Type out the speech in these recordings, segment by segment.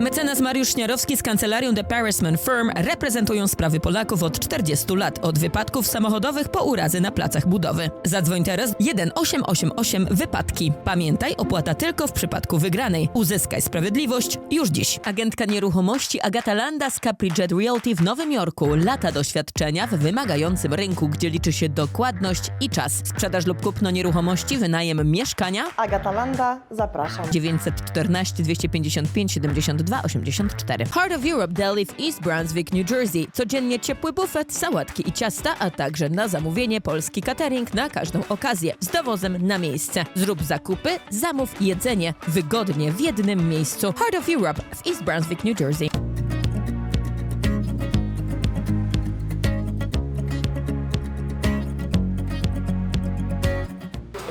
Mecenas Mariusz Śniarowski z kancelarią The Parisman Firm reprezentują sprawy Polaków od 40 lat, od wypadków samochodowych po urazy na placach budowy. Zadzwoń teraz 1888 wypadki. Pamiętaj, opłata tylko w przypadku wygranej. Uzyskaj sprawiedliwość już dziś. Agentka nieruchomości Agata Landa z Caprijet Realty w Nowym Jorku. Lata doświadczenia w wymagającym rynku, gdzie liczy się dokładność i czas. Sprzedaż lub kupno nieruchomości, wynajem mieszkania Agata Landa, zapraszam. 914 255 72 84. Heart of Europe Deli w East Brunswick, New Jersey. Codziennie ciepły bufet, sałatki i ciasta, a także na zamówienie polski catering na każdą okazję. Z dowozem na miejsce. Zrób zakupy, zamów jedzenie wygodnie w jednym miejscu. Heart of Europe w East Brunswick, New Jersey.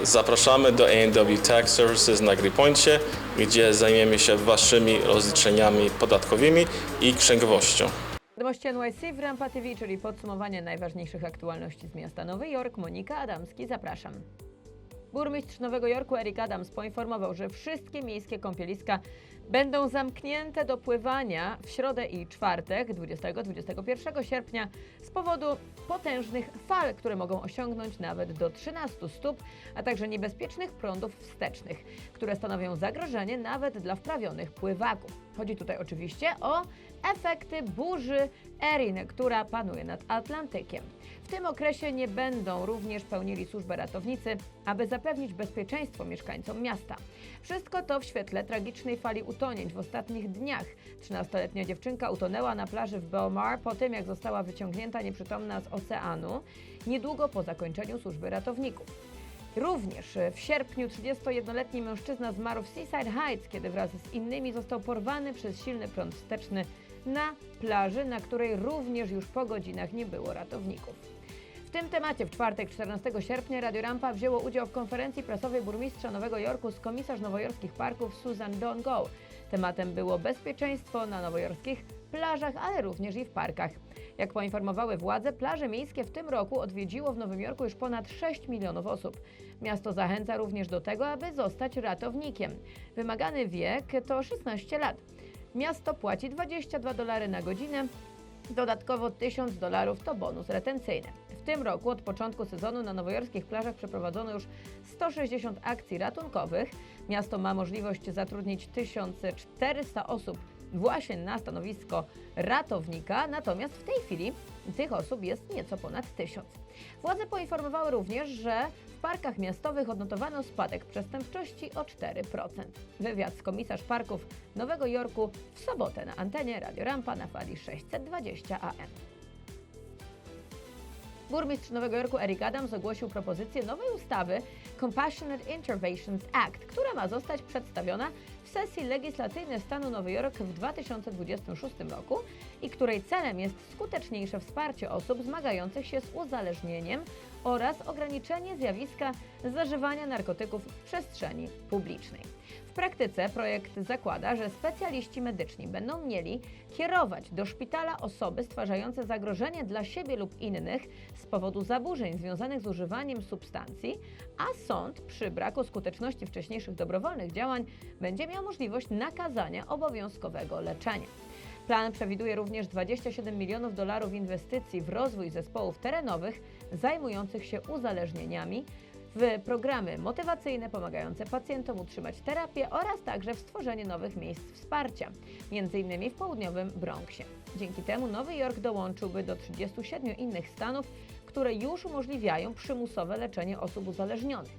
Zapraszamy do A&W Tax Services na Gripoincie, gdzie zajmiemy się Waszymi rozliczeniami podatkowymi i księgowością. Wiadomości NYC w Rampa TV, czyli podsumowanie najważniejszych aktualności z miasta Nowy Jork. Monika Adamski, zapraszam. Burmistrz Nowego Jorku Eric Adams poinformował, że wszystkie miejskie kąpieliska będą zamknięte do pływania w środę i czwartek 20-21 sierpnia z powodu potężnych fal, które mogą osiągnąć nawet do 13 stóp, a także niebezpiecznych prądów wstecznych, które stanowią zagrożenie nawet dla wprawionych pływaków. Chodzi tutaj oczywiście o efekty burzy Erin, która panuje nad Atlantykiem. W tym okresie nie będą również pełnili służbę ratownicy, aby zapewnić bezpieczeństwo mieszkańcom miasta. Wszystko to w świetle tragicznej fali utonięć w ostatnich dniach. 13-letnia dziewczynka utonęła na plaży w Belmar po tym, jak została wyciągnięta nieprzytomna z oceanu niedługo po zakończeniu służby ratowników. Również w sierpniu 31-letni mężczyzna zmarł w Seaside Heights, kiedy wraz z innymi został porwany przez silny prąd wsteczny na plaży, na której również już po godzinach nie było ratowników. W tym temacie w czwartek 14 sierpnia Radio Rampa wzięło udział w konferencji prasowej burmistrza Nowego Jorku z komisarz nowojorskich parków Susan Dongo. Tematem było bezpieczeństwo na nowojorskich plażach, ale również i w parkach. Jak poinformowały władze, plaże miejskie w tym roku odwiedziło w Nowym Jorku już ponad 6 milionów osób. Miasto zachęca również do tego, aby zostać ratownikiem. Wymagany wiek to 16 lat. Miasto płaci 22 dolary na godzinę, Dodatkowo 1000 dolarów to bonus retencyjny. W tym roku od początku sezonu na nowojorskich plażach przeprowadzono już 160 akcji ratunkowych. Miasto ma możliwość zatrudnić 1400 osób właśnie na stanowisko ratownika, natomiast w tej chwili tych osób jest nieco ponad 1000. Władze poinformowały również, że parkach miastowych odnotowano spadek przestępczości o 4%. Wywiad z komisarz parków Nowego Jorku w sobotę na antenie Radio Rampa na fali 620 AM. Burmistrz Nowego Jorku Eric Adams ogłosił propozycję nowej ustawy Compassionate Interventions Act, która ma zostać przedstawiona w sesji legislacyjnej stanu Nowy Jork w 2026 roku i której celem jest skuteczniejsze wsparcie osób zmagających się z uzależnieniem oraz ograniczenie zjawiska zażywania narkotyków w przestrzeni publicznej. W praktyce projekt zakłada, że specjaliści medyczni będą mieli kierować do szpitala osoby stwarzające zagrożenie dla siebie lub innych z powodu zaburzeń związanych z używaniem substancji, a sąd przy braku skuteczności wcześniejszych dobrowolnych działań będzie miał możliwość nakazania obowiązkowego leczenia. Plan przewiduje również 27 milionów dolarów inwestycji w rozwój zespołów terenowych zajmujących się uzależnieniami, w programy motywacyjne pomagające pacjentom utrzymać terapię oraz także w stworzenie nowych miejsc wsparcia, m.in. w południowym Bronxie. Dzięki temu Nowy Jork dołączyłby do 37 innych stanów, które już umożliwiają przymusowe leczenie osób uzależnionych.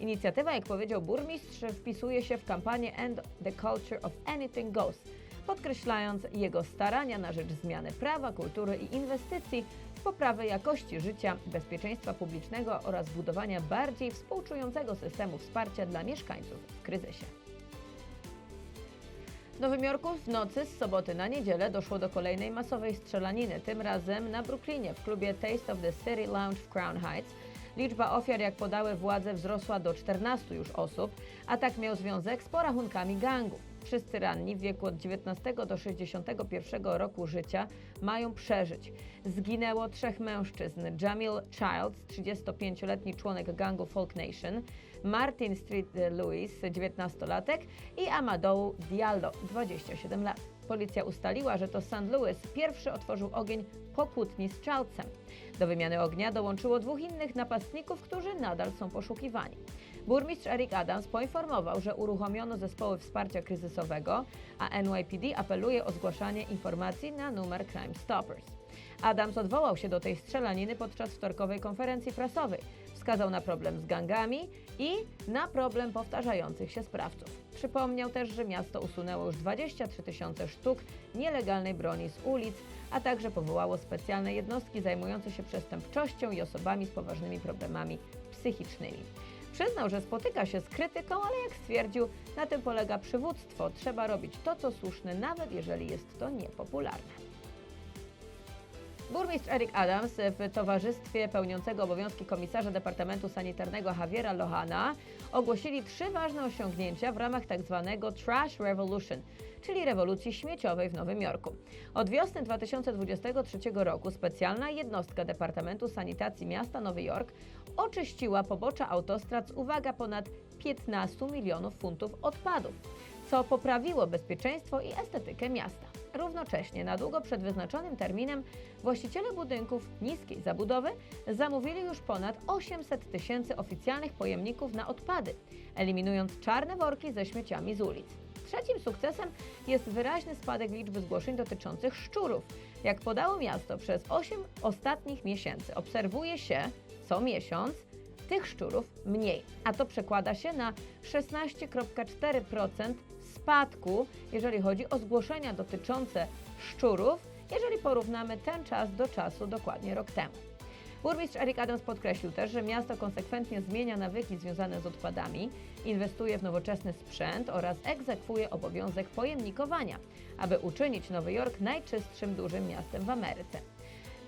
Inicjatywa, jak powiedział burmistrz, wpisuje się w kampanię End the Culture of Anything Goes, podkreślając jego starania na rzecz zmiany prawa, kultury i inwestycji w poprawę jakości życia, bezpieczeństwa publicznego oraz budowania bardziej współczującego systemu wsparcia dla mieszkańców w kryzysie. W Nowym Jorku w nocy z soboty na niedzielę doszło do kolejnej masowej strzelaniny, tym razem na Brooklynie w klubie Taste of the City Lounge w Crown Heights. Liczba ofiar, jak podały władze, wzrosła do 14 już osób. Atak miał związek z porachunkami gangów. Wszyscy ranni w wieku od 19 do 61 roku życia mają przeżyć. Zginęło trzech mężczyzn. Jamil Childs, 35-letni członek gangu Folk Nation, Martin Street Lewis, 19-latek i Amadou Diallo, 27 lat. Policja ustaliła, że to St. Louis pierwszy otworzył ogień po kłótni z Childsem. Do wymiany ognia dołączyło dwóch innych napastników, którzy nadal są poszukiwani. Burmistrz Eric Adams poinformował, że uruchomiono zespoły wsparcia kryzysowego, a NYPD apeluje o zgłaszanie informacji na numer Crime Stoppers. Adams odwołał się do tej strzelaniny podczas wtorkowej konferencji prasowej. Wskazał na problem z gangami i na problem powtarzających się sprawców. Przypomniał też, że miasto usunęło już 23 tysiące sztuk nielegalnej broni z ulic, a także powołało specjalne jednostki zajmujące się przestępczością i osobami z poważnymi problemami psychicznymi. Przyznał, że spotyka się z krytyką, ale jak stwierdził, na tym polega przywództwo. Trzeba robić to, co słuszne, nawet jeżeli jest to niepopularne. Burmistrz Eric Adams w towarzystwie pełniącego obowiązki komisarza Departamentu Sanitarnego Javiera Lohana ogłosili trzy ważne osiągnięcia w ramach tzw. Trash Revolution, czyli rewolucji śmieciowej w Nowym Jorku. Od wiosny 2023 roku specjalna jednostka Departamentu Sanitacji Miasta Nowy Jork oczyściła pobocza autostrad z uwaga ponad 15 milionów funtów odpadów, co poprawiło bezpieczeństwo i estetykę miasta. Równocześnie, na długo przed wyznaczonym terminem, właściciele budynków niskiej zabudowy zamówili już ponad 800 tysięcy oficjalnych pojemników na odpady, eliminując czarne worki ze śmieciami z ulic. Trzecim sukcesem jest wyraźny spadek liczby zgłoszeń dotyczących szczurów. Jak podało miasto, przez 8 ostatnich miesięcy obserwuje się co miesiąc tych szczurów mniej, a to przekłada się na 16,4% spadku, jeżeli chodzi o zgłoszenia dotyczące szczurów, jeżeli porównamy ten czas do czasu dokładnie rok temu. Burmistrz Eric Adams podkreślił też, że miasto konsekwentnie zmienia nawyki związane z odpadami, inwestuje w nowoczesny sprzęt oraz egzekwuje obowiązek pojemnikowania, aby uczynić Nowy Jork najczystszym dużym miastem w Ameryce.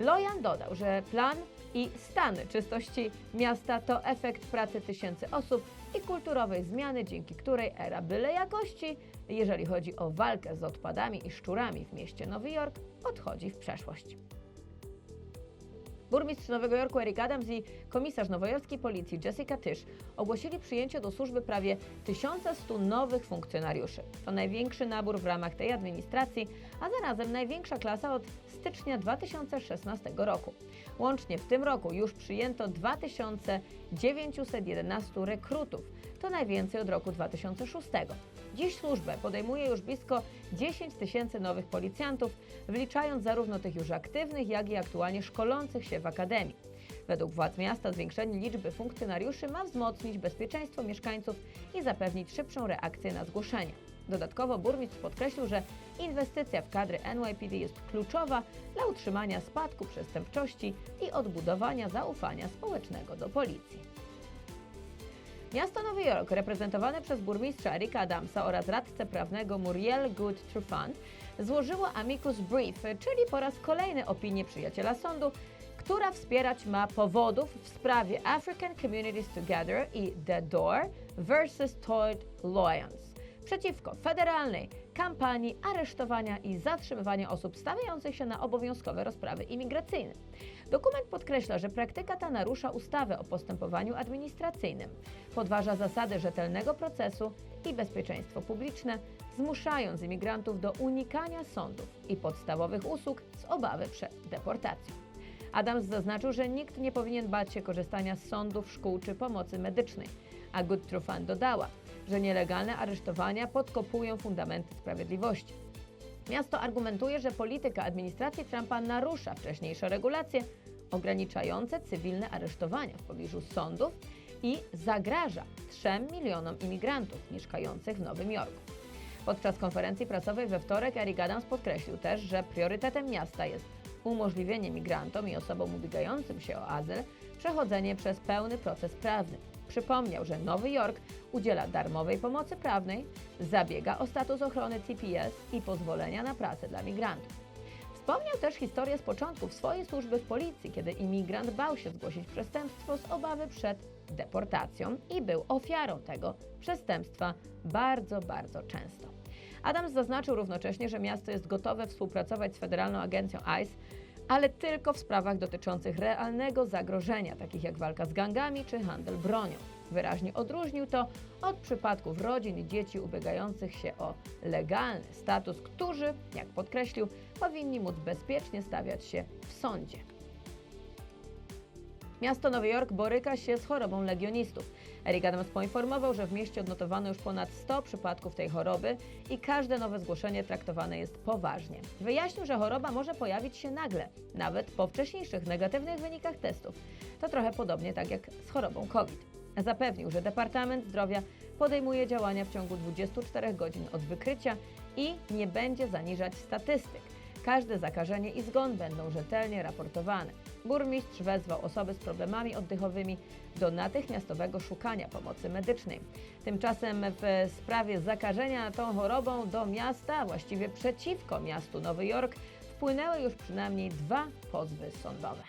Lojan dodał, że plan i stany czystości miasta to efekt pracy tysięcy osób i kulturowej zmiany, dzięki której era byle jakości, jeżeli chodzi o walkę z odpadami i szczurami w mieście Nowy Jork, odchodzi w przeszłość. Burmistrz Nowego Jorku Eric Adams i komisarz nowojorskiej policji Jessica Tisch ogłosili przyjęcie do służby prawie 1100 nowych funkcjonariuszy. To największy nabór w ramach tej administracji, a zarazem największa klasa od stycznia 2016 roku. Łącznie w tym roku już przyjęto 2911 rekrutów. To najwięcej od roku 2006. Dziś służbę podejmuje już blisko 10 tysięcy nowych policjantów, wliczając zarówno tych już aktywnych, jak i aktualnie szkolących się w akademii. Według władz miasta zwiększenie liczby funkcjonariuszy ma wzmocnić bezpieczeństwo mieszkańców i zapewnić szybszą reakcję na zgłoszenia. Dodatkowo burmistrz podkreślił, że inwestycja w kadry NYPD jest kluczowa dla utrzymania spadku przestępczości i odbudowania zaufania społecznego do policji. Miasto Nowy Jork, reprezentowane przez burmistrza Erika Adamsa oraz radcę prawnego Muriel Good Trufant, złożyło amicus brief, czyli po raz kolejny opinię przyjaciela sądu, która wspierać ma powodów w sprawie African Communities Together i The Door versus Todd Lyons przeciwko federalnej kampanii aresztowania i zatrzymywania osób stawiających się na obowiązkowe rozprawy imigracyjne. Dokument podkreśla, że praktyka ta narusza ustawę o postępowaniu administracyjnym, podważa zasady rzetelnego procesu i bezpieczeństwo publiczne, zmuszając imigrantów do unikania sądów i podstawowych usług z obawy przed deportacją. Adams zaznaczył, że nikt nie powinien bać się korzystania z sądów, szkół czy pomocy medycznej, a Good Trufant dodała, że nielegalne aresztowania podkopują fundamenty sprawiedliwości. Miasto argumentuje, że polityka administracji Trumpa narusza wcześniejsze regulacje ograniczające cywilne aresztowania w pobliżu sądów i zagraża 3 milionom imigrantów mieszkających w Nowym Jorku. Podczas konferencji prasowej we wtorek Eric Adams podkreślił też, że priorytetem miasta jest umożliwienie migrantom i osobom ubiegającym się o azyl przechodzenie przez pełny proces prawny. Przypomniał, że Nowy Jork udziela darmowej pomocy prawnej, zabiega o status ochrony TPS i pozwolenia na pracę dla migrantów. Wspomniał też historię z początków swojej służby w policji, kiedy imigrant bał się zgłosić przestępstwo z obawy przed deportacją i był ofiarą tego przestępstwa bardzo, bardzo często. Adams zaznaczył równocześnie, że miasto jest gotowe współpracować z Federalną Agencją ICE, ale tylko w sprawach dotyczących realnego zagrożenia, takich jak walka z gangami czy handel bronią. Wyraźnie odróżnił to od przypadków rodzin i dzieci ubiegających się o legalny status, którzy, jak podkreślił, powinni móc bezpiecznie stawiać się w sądzie. Miasto Nowy Jork boryka się z chorobą legionistów. Eric Adams poinformował, że w mieście odnotowano już ponad 100 przypadków tej choroby i każde nowe zgłoszenie traktowane jest poważnie. Wyjaśnił, że choroba może pojawić się nagle, nawet po wcześniejszych negatywnych wynikach testów. To trochę podobnie tak jak z chorobą COVID. Zapewnił, że Departament Zdrowia podejmuje działania w ciągu 24 godzin od wykrycia i nie będzie zaniżać statystyk. Każde zakażenie i zgon będą rzetelnie raportowane. Burmistrz wezwał osoby z problemami oddechowymi do natychmiastowego szukania pomocy medycznej. Tymczasem w sprawie zakażenia tą chorobą do miasta, właściwie przeciwko miastu Nowy Jork, wpłynęły już przynajmniej dwa pozwy sądowe.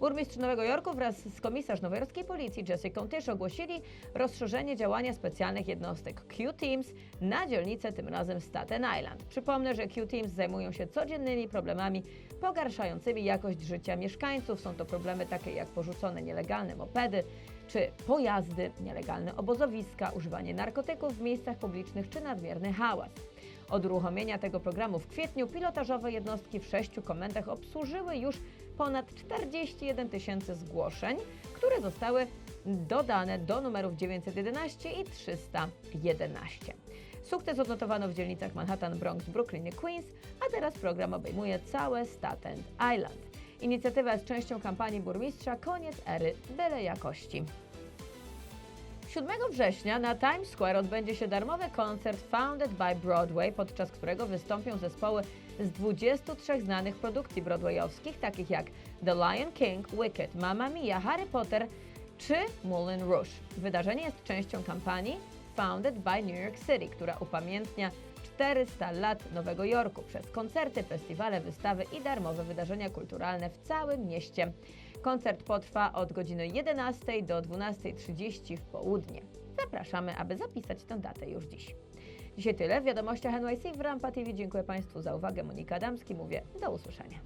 Burmistrz Nowego Jorku wraz z komisarz nowojorskiej policji Jessica Tisch ogłosili rozszerzenie działania specjalnych jednostek Q-Teams na dzielnicę tym razem Staten Island. Przypomnę, że Q-Teams zajmują się codziennymi problemami pogarszającymi jakość życia mieszkańców. Są to problemy takie jak porzucone nielegalne mopedy, czy pojazdy, nielegalne obozowiska, używanie narkotyków w miejscach publicznych czy nadmierny hałas. Od uruchomienia tego programu w kwietniu pilotażowe jednostki w sześciu komendach obsłużyły już ponad 41 tysięcy zgłoszeń, które zostały dodane do numerów 911 i 311. Sukces odnotowano w dzielnicach Manhattan, Bronx, Brooklyn i Queens, a teraz program obejmuje całe Staten Island. Inicjatywa jest częścią kampanii burmistrza Koniec ery byle jakości. 7 września na Times Square odbędzie się darmowy koncert Founded by Broadway, podczas którego wystąpią zespoły z 23 znanych produkcji broadwayowskich, takich jak The Lion King, Wicked, Mamma Mia, Harry Potter czy Moulin Rouge. Wydarzenie jest częścią kampanii Founded by New York City, która upamiętnia 400 lat Nowego Jorku przez koncerty, festiwale, wystawy i darmowe wydarzenia kulturalne w całym mieście. Koncert potrwa od godziny 11 do 12.30 w południe. Zapraszamy, aby zapisać tę datę już dziś. Dzisiaj tyle w wiadomościach NYC w Rampa TV. Dziękuję Państwu za uwagę. Monika Adamski mówię do usłyszenia.